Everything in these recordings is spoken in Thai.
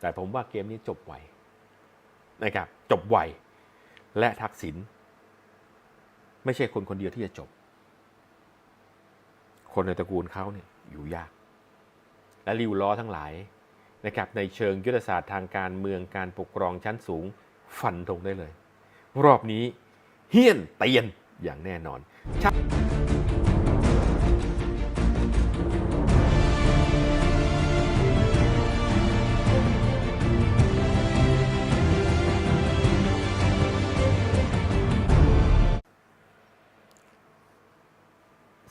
แต่ผมว่าเกมนี้จบไวนะครับจบไวและทักษิณไม่ใช่คนคนเดียวที่จะจบ คนในตระกูลเขาเนี่ยอยู่ยาก และริวล้อทั้งหลายนะครับในเชิงยุทธศาสตร์ทางการเมืองการปกครองชั้นสูงฟันธงได้เลย รอบนี้เฮี้ยนเตียนอย่างแน่นอน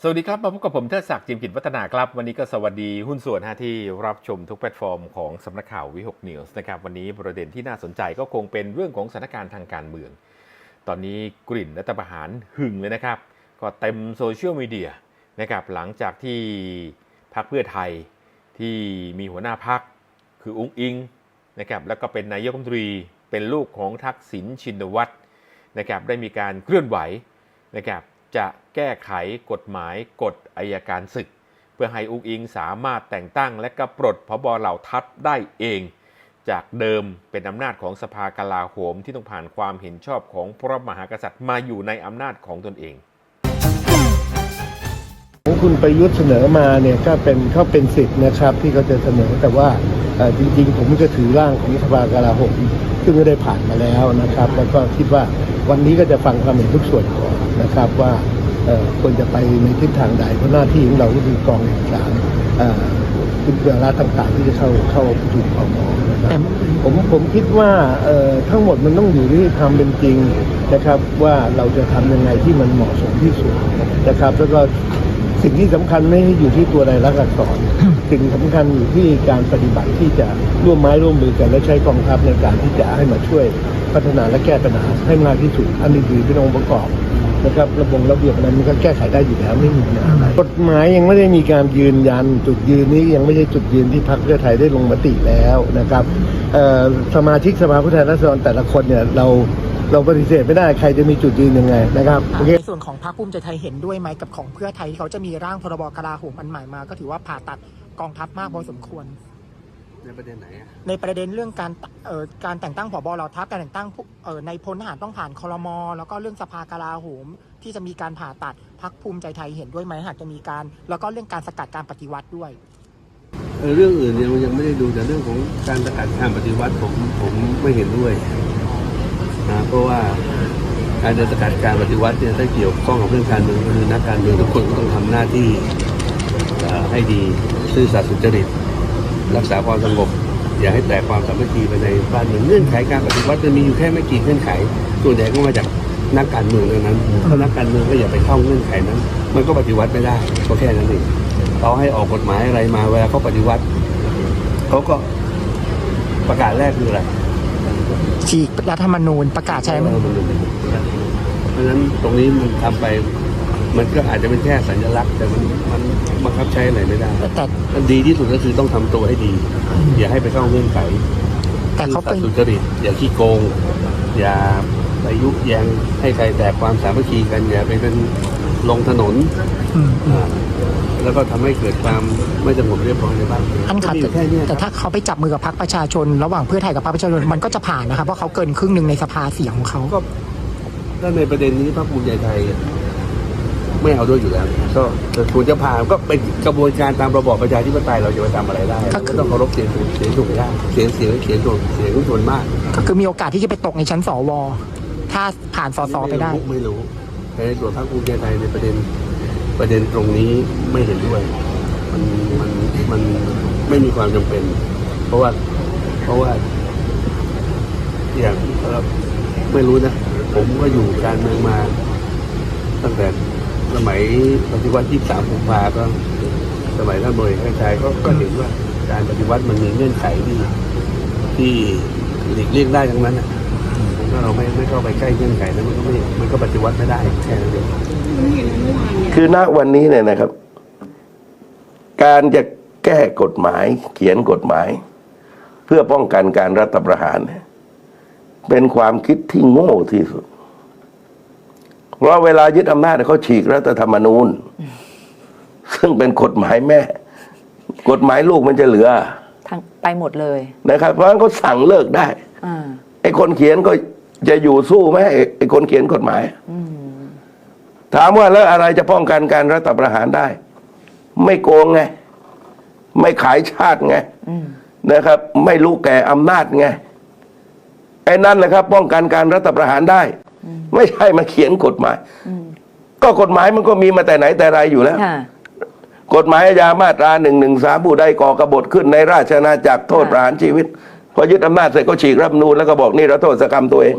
สวัสดีครับ มาพบกับผมเทิดศักดิ์จิมกิจวัฒนาครับ วันนี้ก็สวัสดีหุ้นส่วนฮะที่รับชมทุกแพลตฟอร์มของสำนักข่าววิหกนิวส์นะครับวันนี้ประเด็นที่น่าสนใจก็คงเป็นเรื่องของสถานการณ์ทางการเมือง ตอนนี้กลิ่นรัฐประหารหึงเลยนะครับ ก็เต็มโซเชียลมีเดียนะครับหลังจากที่พรรคเพื่อไทยที่มีหัวหน้าพรรคคืออุ้งอิงนะครับแล้วก็เป็นนายกรัฐมนตรีเป็นลูกของทักษิณชินวัตรนะครับได้มีการเคลื่อนไหวนะครับ จะแก้ไขกฎหมายกฎอายการศึก เพื่อให้อุ้งอิงสามารถแต่งตั้งและก็ปลดพบเหล่าทัพได้เอง จากเดิมเป็นอำนาจของสภากลาโหมที่ต้องผ่านความเห็นชอบของพระมหากษัตริย์มาอยู่ในอำนาจของตนเองของคุณประยุทธ์เสนอมาเนี่ยก็เป็นเขาเป็นสิทธิ์นะครับที่เขาจะเสนอแต่ว่า จริงๆ ผมจะถือร่างของสภากลาโหมซึ่งก็ได้ผ่านมาแล้วนะครับ แล้วก็คิดว่าวันนี้ก็จะฟังความเห็นทุกส่วนก่อนนะครับว่าเอ่อควรจะไปในทิศทางใด เพราะหน้าที่ของเราก็คือกรองเอกสารเอ่อคุณเวลาต่างๆ ที่จะเข้าเข้าประชุมคอมนะครับผมผมคิดว่าเอ่อทั้งหมดมันต้องอยู่ที่ความเป็นจริงนะครับ ว่าเราจะทำยังไงที่มันเหมาะสมที่สุดนะครับ แล้วก็ สิ่งที่สำคัญไม่ได้อยู่ที่ตัวรายลักษณ์อักษรสิ่งสำคัญอยู่ที่การปฏิบัติที่จะร่วมไม้ร่วมมือกัน และใช้กองทัพในการที่จะให้มาช่วยพัฒนาและแก้ปัญหาให้มากที่สุดอันนี้คือเป็นองค์ประกอบนะครับระบบระเบียบนั้นมันก็แก้ไขได้อยู่แล้วไม่มีปัญหาอะไรกฎหมายยังไม่ได้มีการยืนยันจุดยืนนี้ยังไม่ใช่จุดยืนที่พรรคเพื่อไทยได้ลงมติแล้วนะครับเอ่อสมาชิกสภาผู้แทนราษฎรแต่ละคนเนี่ยเรา เราปฏิเสธไม่ได้ใครจะมีจุดยืนยังไงนะครับโอเคในส่วนของพรรคภูมิใจไทยเห็นด้วยไหมกับของเพื่อไทยที่เขาจะมีร่างพรบกลาโหมอันใหม่มา ก็ถือว่าผ่าตัดกองทัพมากพอสมควร ในประเด็นไหนอะในประเด็นเรื่องการเอ่อการแต่งตั้งผบเหล่าทัพการแต่งตั้งผู้เอ่อในพลทหารต้องผ่านคอรมอแล้วก็เรื่องสภากลาโหมที่จะมีการผ่าตัดพรรคภูมิใจไทยเห็นด้วยไหมหากจะมีการ แล้วก็เรื่องการสกัดการปฏิวัติด้วย เออเรื่องอื่นเนี่ยมันยังไม่ได้ดูแต่เรื่องของการสกัดการปฏิวัติผมผมไม่เห็นด้วย นะเพราะว่าการจะสกัดการปฏิวัติเนี่ยถ้าเกี่ยวข้องกับเรื่องการเมืองคือนักการเมืองทุกคนก็ต้องทำหน้าที่ให้ดีซื่อสัตย์สุจริต รักษาความสงบ อย่าให้แตกความสามัคคีไปในบ้านเมืองเงื่อนไขการปฏิวัติจะมีอยู่แค่ไม่กี่เงื่อนไขส่วนใหญ่ก็มาจากนักการเมืองเท่านั้นถ้านักการเมืองก็อย่าไปเข้าเงื่อนไขนั้น มันก็ปฏิวัติไม่ได้ก็แค่นั้นเองเราให้ออกกฎหมายอะไรมาเวลาเขาปฏิวัติเขาก็ประกาศแรกคืออะไร ฉีกรัฐธรรมนูญประกาศใช้เอมันอมันเพราะฉะนั้นตรงนี้มันทำไป มันก็อาจจะเป็นแค่สัญลักษณ์ แต่มันมันบังคับใช้อะไรไม่ได้แต่มันดีที่สุดก็คือต้องทำตัวให้ดี อย่าให้ไปเข้าเงื่อนไขแต่เขาเป็น ซื่อสัตย์สุจริตอย่าขี้โกง อย่าไปยุแยงให้ใครแตกความสามัคคีกัน อย่าไปเป็นลงถนนอืมอืม อ่า แล้วก็ทำให้เกิดความไม่สงบเรียบร้อยในบ้านเมืองท่านคะก็มีอแต่ยู่แค่เนี้ยแต่ถ้าเขาไปจับมือกับพรรคประชาชน ระหว่างเพื่อไทยกับพรรคประชาชนมันก็จะผ่านนะครับเพราะเขาเกินครึ่งหนึ่งในสภาเสียงของเขาก็ถ้าในประเด็นนี้พรรคภูมิใจไทย ไม่เอาด้วยอยู่แล้ว ก็แต่ควรจะผ่านก็เป็นกระบวนการตามระบอบประชาธิปไตยเราจะไปทำอะไรได้เราก็ต้องเคารพเสียงส่วนเสียงส่วนได้เสียงเสียงเสียงส่วนเสียงส่วนมาก ก็คือมีโอกาสที่จะไปตกในชั้นสวถ้าผ่านสสไปได้ไม่รู้แต่ในส่วนพรรคภูมิใจไทยในประเด็น ประเด็นตรงนี้ไม่เห็นด้วย มันมันมันไม่มีความจำเป็น เพราะว่าเพราะว่าอย่างเอ่อไม่รู้นะ ผมก็อยู่การเมืองมา ตั้งแต่สมัยปฏิวัติที่สามกุมภาก็ สมัยท่านบริหารชัยก็ก็เห็นว่าการปฏิวัติมันมีเงื่อนไขที่ที่หลีกเลี่ยงได้ทั้งนั้นนะ ถ้าเราไม่ไม่เข้าไปใกล้เงื่อนไขนั้นมันก็ไม่มันก็ปฏิวัติไม่ได้แค่นั้นเองคือณวันนี้เนี่ยนะครับ การจะแก้กฎหมาย เขียนกฎหมาย เพื่อป้องกันการรัฐประหารเนี่ยเป็นความคิดที่โง่ที่สุด เพราะเวลายึดอำนาจเนี่ยเขาฉีกรัฐธรรมนูญ ซึ่งเป็นกฎหมายแม่ กฎหมายลูกมันจะเหลือทั้งไปหมดเลยนะครับ เพราะฉะนั้นเขาสั่งเลิกได้ อ่าไอ้คนเขียนก็จะอยู่สู้ไหมไอ้ไอ้คนเขียนกฎหมายถามว่าแล้วอะไรจะป้องกันการรัฐประหารได้ ไม่โกงไง ไม่ขายชาติไงนะครับ ไม่รู้แก่อำนาจไงไอ้นั่นแหละครับ ป้องกันการรัฐประหารได้ ไม่ใช่มาเขียนกฎหมายก็กฎหมายมันก็มีมาแต่ไหนแต่ไรอยู่แล้วค่ะกฎหมายอาญามาตราหนึ่งหนึ่งสามผู้ใดก่อกบฏขึ้นในราชอาณาจักรโทษค่ะประหารชีวิตพ อยึดอำนาจเสร็จก็ฉีกรัฐธรรมนูนแล้วก็บอกนี่เราโทษกรรมตัวเอง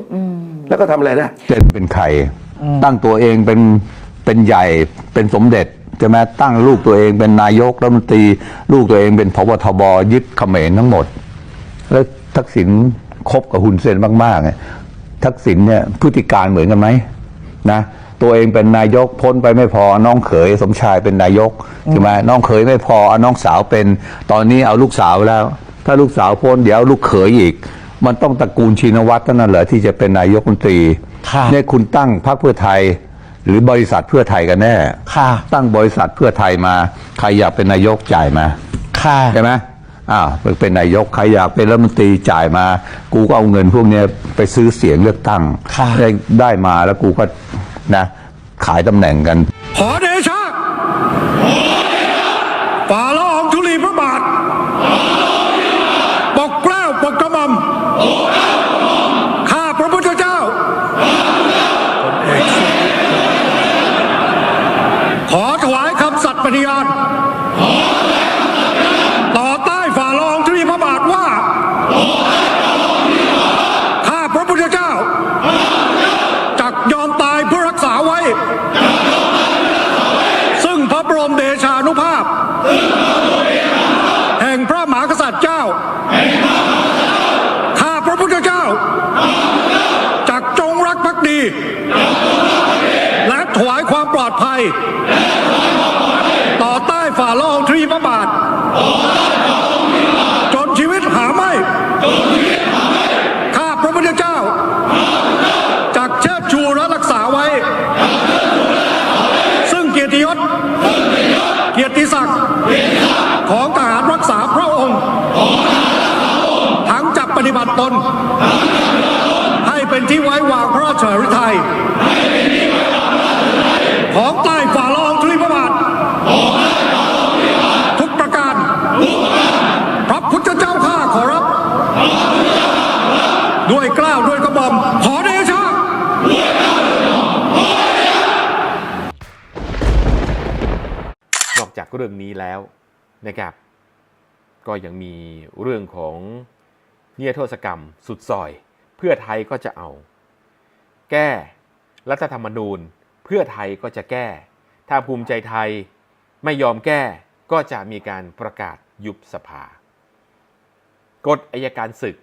แล้วก็ทำอะไรได้เป็นเป็นใครตั้งตัวเองเป็นเป็นใหญ่เป็นสมเด็จใช่ไหมตั้งลูกตัวเองเป็นนายกรัฐมนตรีลูกตัวเองเป็นพบทบยึดเขมรทั้งหมด แล้วทักษิณคบกับฮุนเซนมากๆเนี่ยทักษิณเนี่ยพฤติการเหมือนกันไหมนะตัวเองเป็นนายกพ้นไปไม่พอน้องเขยสมชายเป็นนายกใช่ไหมน้องเขยไม่พอเอาน้องสาวเป็นตอนนี้เอาลูกสาวแล้ว ถ้าลูกสาวพ้นเดี๋ยวเอาลูกเขยอีก มันต้องตระกูลชินวัตรเท่านั้นเหรอที่จะเป็นนายกรัฐมนตรีค่ะเนี่ยคุณตั้งพรรคเพื่อไทย หรือบริษัทเพื่อไทยกันแน่ค่ะ ตั้งบริษัทเพื่อไทยมา ใครอยากเป็นนายกจ่ายมา ค่ะ ใช่ไหมอ้าวเป็นนายกใครอยากเป็นรัฐมนตรีจ่ายมา กูก็เอาเงินพวกเนี้ยไปซื้อเสียงเลือกตั้งค่ะ ได้ได้มาแล้วกูก็นะ ขายตำแหน่งกัน ขอเดชะฝ่าละอองธุลีพระบาท ปกเกล้าปกกระหม่อมข้าพระพุทธเจ้า ขอถวายคำสัตย์ ปฏิญาณต่อใต้ฝ่าลองธุลีพระบาทว่า ข้าพระพุทธเจ้า จักยอมตายเพื่อรักษาไว้ ซึ่งพระบรมเดชานุภาพ แห่งพระมหากษัตริย์เจ้า ข้าพระพุทธเจ้า จักจงรักภักดี และถวายความปลอดภัย ฝ่าละอองธุลีพระบาท จนชีวิตหาไม่ ข้าพระพุทธเจ้าจักเชิดชูและรักษาไว้ ซึ่งเกียรติยศ เกียรติศักดิ์ของทหารรักษาพระองค์ ทั้งจักปฏิบัติตน ให้เป็นที่ไว้วางพระราชฤทัยของตฝ่าละอองธุลีพระบาท ทุกประการ พระพุทธเจ้าข้าขอรับ ด้วยเกล้าวด้วยกระหม่อมขอเดชะ นอกจากเรื่องนี้แล้วนะครับ ก็ยังมีเรื่องของนิรโทษกรรมสุดซอย เพื่อไทยก็จะเอา แก้รัฐธรรมนูญ เพื่อไทยก็จะแก้ ถ้าภูมิใจไทยไม่ยอมแก้ก็จะมีการประกาศยุบสภากฎอายการศึก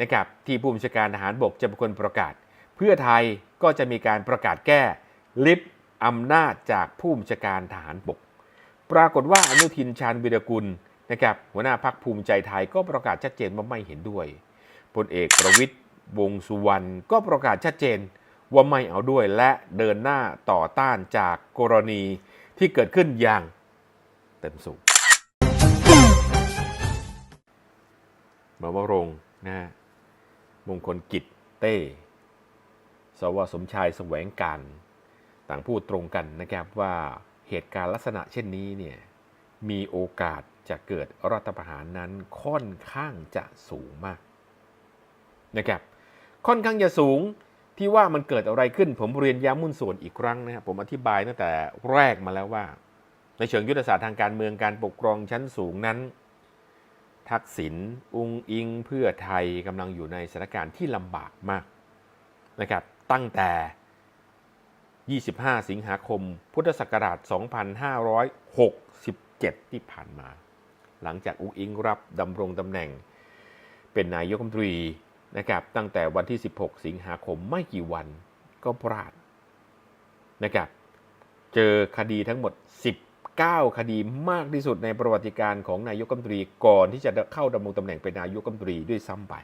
นะครับที่ผู้บัญชาการทหารบกจะเป็นคนประกาศ เพื่อไทยก็จะมีการประกาศแก้ลิฟต์อำนาจจากผู้บัญชาการทหารบก ปรากฏว่าอนุทินชาญวิรกุลนะครับหัวหน้าพักภูมิใจไทยก็ประกาศชัดเจนว่าไม่เห็นด้วยพลเอกประวิตย์วงสุวรรณก็ประกาศชัดเจนว่าไม่เอาด้วยและเดินหน้าต่อต้านจากกรณีที่เกิดขึ้นอย่างเต็มสูบมาวรงนะฮะมงคลกิจเต้ สวสมชายแสวงการ ต่างพูดตรงกันนะครับว่า เหตุการณ์ลักษณะเช่นนี้เนี่ยมีโอกาสจะเกิดรัฐประหารนั้นค่อนข้างจะสูงมากนะครับค่อนข้างจะสูงที่ว่ามันเกิดอะไรขึ้นผมเรียนย้ำมุ่นส่วนอีกครั้งนะครับผมอธิบายตั้งแต่แรกมาแล้วว่า ในเชิงยุทธศาสตร์ทางการเมืองการปกครองชั้นสูงนั้น ทักษิณอุงอิงเพื่อไทยกำลังอยู่ในสถานการณ์ที่ลำบากมากนะครับตั้งแต่ 25 สิงหาคม พุทธศักราช 2567 ที่ผ่านมา หลังจากอุ้งอิงรับดำรงตำแหน่ง เป็นนายกรัฐมนตรีนะครับตั้งแต่วันที่ 16 สิงหาคมไม่กี่วันก็พลาดนะครับเจอคดีทั้งหมด 19 คดีมากที่สุดในประวัติการของนายกรัฐมนตรีก่อนที่จะเข้าดำรงตำแหน่งเป็นนายกรัฐมนตรีด้วยซ้ำไป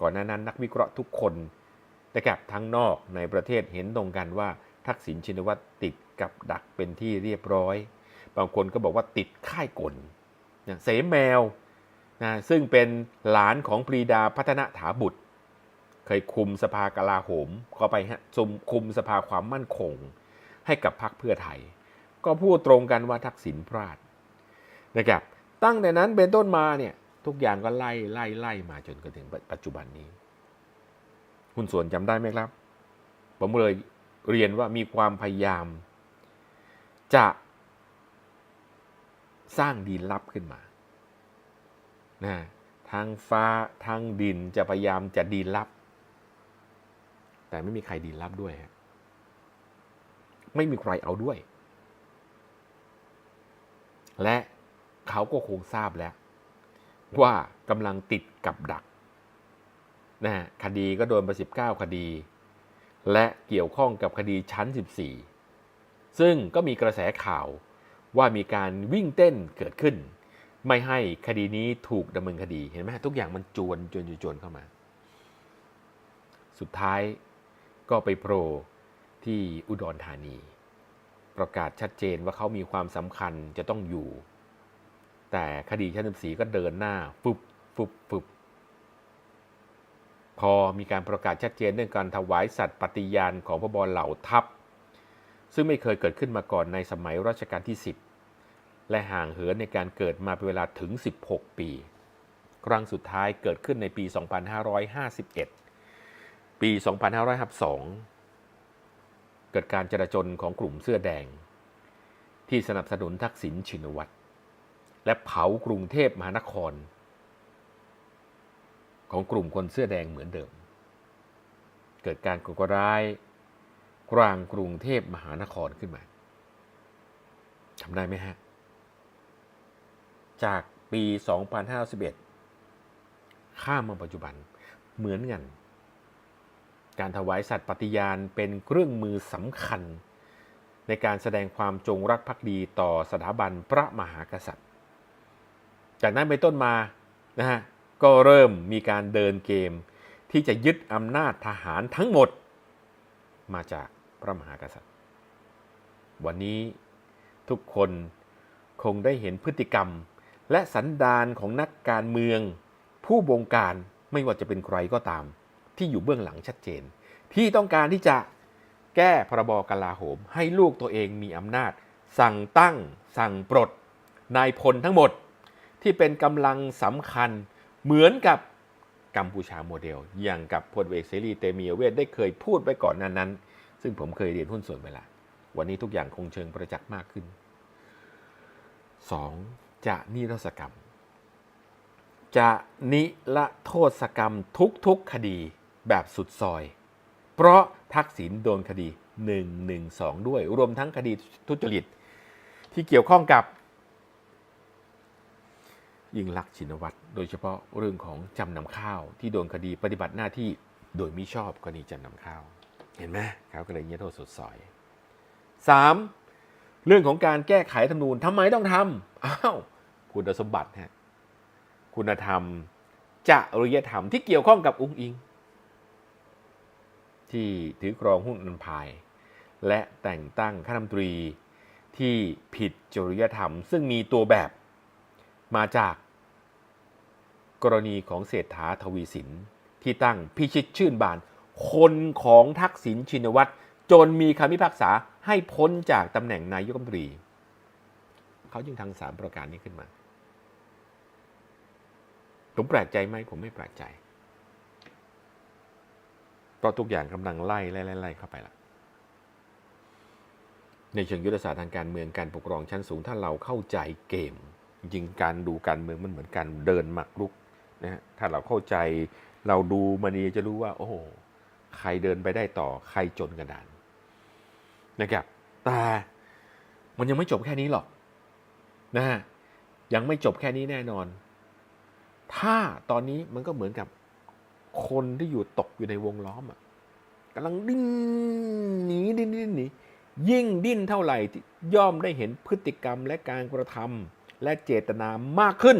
ก่อนหน้านั้นนักวิเคราะห์ทุกคน นะครับทั้งนอกในประเทศเห็นตรงกันว่าทักษิณชินวัตรติดกับดักเป็นที่เรียบร้อย บางคนก็บอกว่าติดค่ายกลนะเสแมวนะซึ่งเป็นหลานของปรีดาพัฒนถาบุตร เคยคุมสภากลาโหมก็ไปฮะซุมคุมสภาความมั่นคง ให้กับพรรคเพื่อไทย ก็พูดตรงกันว่าทักษิณพลาดนะครับตั้งแต่นั้นเป็นต้นมาเนี่ยทุกอย่างก็ไล่ไล่ไล่มาจนกระถึงปัจจุบันนี้ คุณส่วนจำได้ไหมครับ ผมเลยเรียนว่ามีความพยายาม จะสร้างดินลับขึ้นมานะทางฟ้าทางดินจะพยายามจะดินลับ แต่ไม่มีใครดินลับด้วยฮะไม่มีใครเอาด้วย และเขาก็คงทราบแล้ว ว่ากำลังติดกับดัก นะฮะคดีก็โดนไป 19 คดี และเกี่ยวข้องกับคดีชั้น 14 ซึ่งก็มีกระแสข่าวว่ามีการวิ่งเต้นเกิดขึ้น ไม่ให้คดีนี้ถูกดำเนินคดีเห็นไหมทุกอย่างมันจวนจวนจวนเข้ามา สุดท้ายก็ไปโผล่ที่อุดรธานี ประกาศชัดเจนว่าเขามีความสำคัญจะต้องอยู่ แต่คดีชั้นสีก็เดินหน้าฟึบฟึบฟึบ พอมีการประกาศชัดเจนเรื่องการถวายสัตว์ปฏิญาณของพระบเหล่าทัพ ซึ่งไม่เคยเกิดขึ้นมาก่อนในสมัยรัชกาลที่ 10 และห่างเหินในการเกิดมาเป็นเวลาถึง 16 ปี ครั้งสุดท้ายเกิดขึ้นในปี 2551 ปี 2552 เกิดการจราจนของกลุ่มเสื้อแดง ที่สนับสนุนทักษิณชินวัตรและเผากรุงเทพมหานคร ของกลุ่มคนเสื้อแดงเหมือนเดิม เกิดการก่อการร้ายกลางกรุงเทพมหานครขึ้นมาจำได้ไหมฮะ จากปี 2511 ข้ามมาปัจจุบันเหมือนกัน การถวายสัตว์ปฏิญาณเป็นเครื่องมือสำคัญ ในการแสดงความจงรักภักดีต่อสถาบันพระมหากษัตริย์ จากนั้นไปต้นมานะฮะ ก็เริ่มมีการเดินเกม ที่จะยึดอำนาจทหารทั้งหมด มาจากพระมหากษัตริย์ วันนี้ทุกคนคงได้เห็นพฤติกรรม และสันดานของนักการเมือง ผู้บงการไม่ว่าจะเป็นใครก็ตาม ที่อยู่เบื้องหลังชัดเจน ที่ต้องการที่จะแก้พรบกลาโหม ให้ลูกตัวเองมีอำนาจ สั่งตั้ง สั่งปลดนายพลทั้งหมด ที่เป็นกำลังสำคัญ เหมือนกับกัมพูชาโมเดล อย่างกับพลเอกเสรีเตมีเวทได้เคยพูดไว้ก่อนนั้นนั้น ซึ่งผมเคยเรียนหุ้นส่วนไปล้ววันนี้ทุกอย่างคงเชิงประจักษ์มากขึ้น 2. จะนิรศกรรม จะนิละโทษกรรมทุกๆคดีแบบสุดซอย เพราะทักษิณโดนคดี 112 ด้วย รวมทั้งคดีทุจริต ที่เกี่ยวข้องกับ ยิ่งลักษณ์ชินวัตรโดยเฉพาะเรื่องของจำนำข้าว ที่โดนคดีปฏิบัติหน้าที่โดยมิชอบกรณีจำนำข้าว เห็นไหมเขาก็เลยเงี้ยโทษสุดซอย 3. เรื่องของการแก้ไขธรรมนูญทำไมต้องทำอ้าวคุณสมบัติฮะคุณธรรมจริยธรรมที่เกี่ยวข้องกับอุ้งอิง ที่ถือครองหุ้นนันพาย และแต่งตั้งข้ารัฐมนตรีที่ผิดจริยธรรม ซึ่งมีตัวแบบ มาจาก กรณีของเศรษฐาทวีสิน ที่ตั้งพิชิตชื่นบาน คนของทักษิณชินวัตรจนมีคำพิพากษาให้พ้นจากตำแหน่งนายกรัฐมนตรีเขาจึงทำสามประการนี้ขึ้นมา ผมแปลกใจไหมผมไม่แปลกใจเพราะทุกอย่างกำลังไล่ไล่ไล่ไล่เข้าไปละในเชิงยุทธศาสตร์ทางการเมืองการปกครองชั้นสูงถ้าเราเข้าใจเกม จริงการดูการเมืองมันเหมือนการเดินหมากรุกนะฮะถ้าเราเข้าใจเราดูมาดีจะรู้ว่า โอ้โหใครเดินไปได้ต่อใครจนกระดานนะครับแต่มันยังไม่จบแค่นี้หรอกนะฮะยังไม่จบแค่นี้แน่นอน ถ้าตอนนี้มันก็เหมือนกับคนที่อยู่ตกอยู่ในวงล้อมอะกำลังดิ้นหนีดิ้นดิ้นหนียิ่งดิ้นเท่าไหร่ย่อมได้เห็นพฤติกรรมและการกระทำ และเจตนามากขึ้น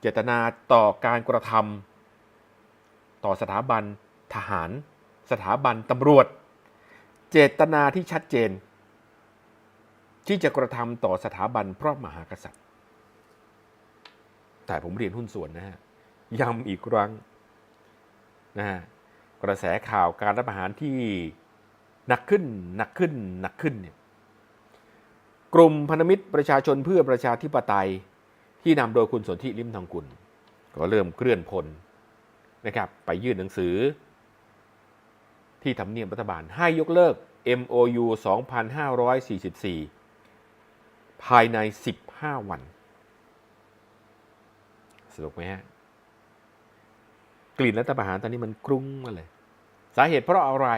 เจตนาต่อการกระทำต่อสถาบันทหาร สถาบันตำรวจ เจตนาที่ชัดเจน ที่จะกระทำต่อสถาบันพระมหากษัตริย์ แต่ผมเรียนหุ้นส่วนนะฮะย้ำอีกครั้งนะฮะกระแสข่าวการรัฐประหารที่หนักขึ้นหนักขึ้นหนักขึ้นเนี่ย กลุ่มพันธมิตรประชาชนเพื่อประชาธิปไตยที่นำโดยคุณสนธิลิมทองกุล ก็เริ่มเคลื่อนพลนะครับไปยื่นหนังสือ ที่ทำเนียบรัฐบาลให้ยกเลิก MOU 2544 ภายใน 15 วัน สรุปไหมฮะ กลิ่นรัฐประหารตอนนี้มันกรุ้งมาเลย สาเหตุเพราะอะไร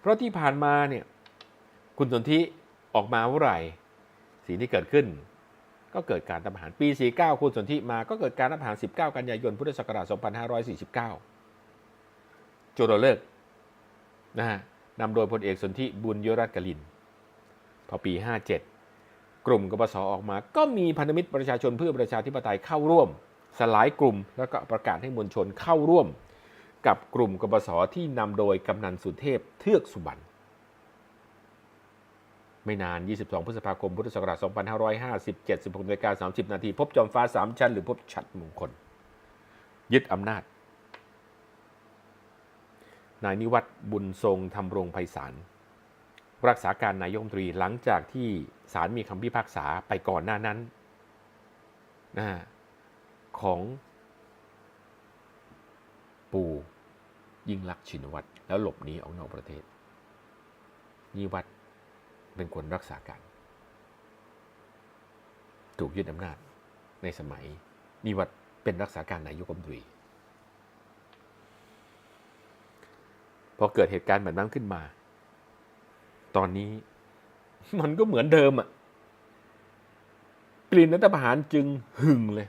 เพราะที่ผ่านมาเนี่ย คุณสนธิออกมาเมื่อไหร่ สิ่งที่เกิดขึ้น ก็เกิดการรัฐประหารปี 49 คุณสนธิมาก็เกิดการรัฐประหาร 19 กันยายน พุทธศักราช 2549จโรเลิกนะฮะนำโดยพลเอกสนธิบุญยรัตน์กลิน พอปี 57 กลุ่มกบสออกมา ก็มีพันธมิตรประชาชนเพื่อประชาธิปไตยเข้าร่วม สลายกลุ่มแล้วก็ประกาศให้มวลชนเข้าร่วม กับกลุ่มกบสที่นำโดยกำนันสุเทพเทือกสุบรรณ ไม่นาน 22 พฤษภาคม พุทธศักราช 2557 16นาฬิกา30 นาที พบจอมฟ้า 3 ชั้น หรือพบฉัดมงคล ยึดอำนาจ นายนิวัฒน์บุญทรงทำรงไพศาล รักษาการนายกรัฐมนตรีหลังจากที่ศาลมีคำพิพากษาไปก่อนหน้านั้นนะของปู่ยิ่งลักษณ์ชินวัตรแล้วหลบหนีออกนอกประเทศนิวัฒน์ เป็นคนรักษาการ ถูกยึดอำนาจในสมัยนิวัฒน์เป็นรักษาการนายกรัฐมนตรีพอเกิดเหตุการณ์แบบนั้นขึ้นมา ตอนนี้มันก็เหมือนเดิมอะกลิ่นรัฐประหารจึงหึงเลย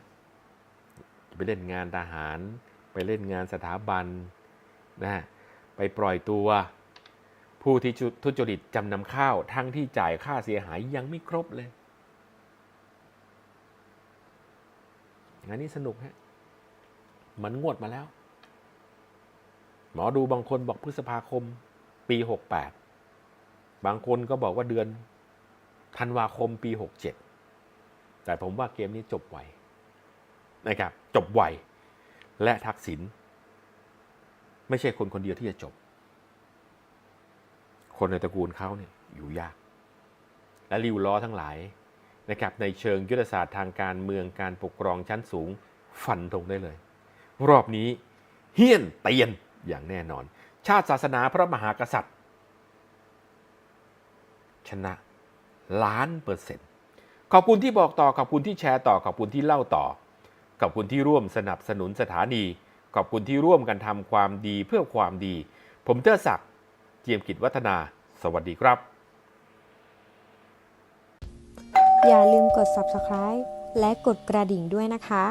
ไปเล่นงานทหาร ไปเล่นงานสถาบันนะฮะไปปล่อยตัว ผู้ที่ทุจริตจำนำข้าวทั้งที่จ่ายค่าเสียหายยังไม่ครบเลยงานนี้สนุกฮะ มันงวดมาแล้ว หมอดูบางคนบอกพฤษภาคม ปี68บางคนก็บอกว่าเดือนธันวาคมปี67แต่ผมว่าเกมนี้จบไวนะครับ จบไวและทักษิณไม่ใช่คนคนเดียวที่จะจบ คนในตระกูลเขาเนี่ยอยู่ยาก และริวล้อทั้งหลายนะครับในเชิงยุทธศาสตร์ทางการเมืองการปกครองชั้นสูงฟันธงได้เลย รอบนี้เฮี้ยนเตียนอย่างแน่นอน ชาติศาสนาพระมหากษัตริย์ ชนะล้านเปอร์เซ็นต์ขอบคุณที่บอกต่อขอบคุณที่แชร์ต่อขอบคุณที่เล่าต่อ ขอบคุณที่ร่วมสนับสนุนสถานี ขอบคุณที่ร่วมกันทำความดีเพื่อความดี ผมเทอศักดิ์ เจียมกิจวัฒนา สวัสดีครับ อย่าลืมกด subscribe และกดกระดิ่งด้วยนะคะ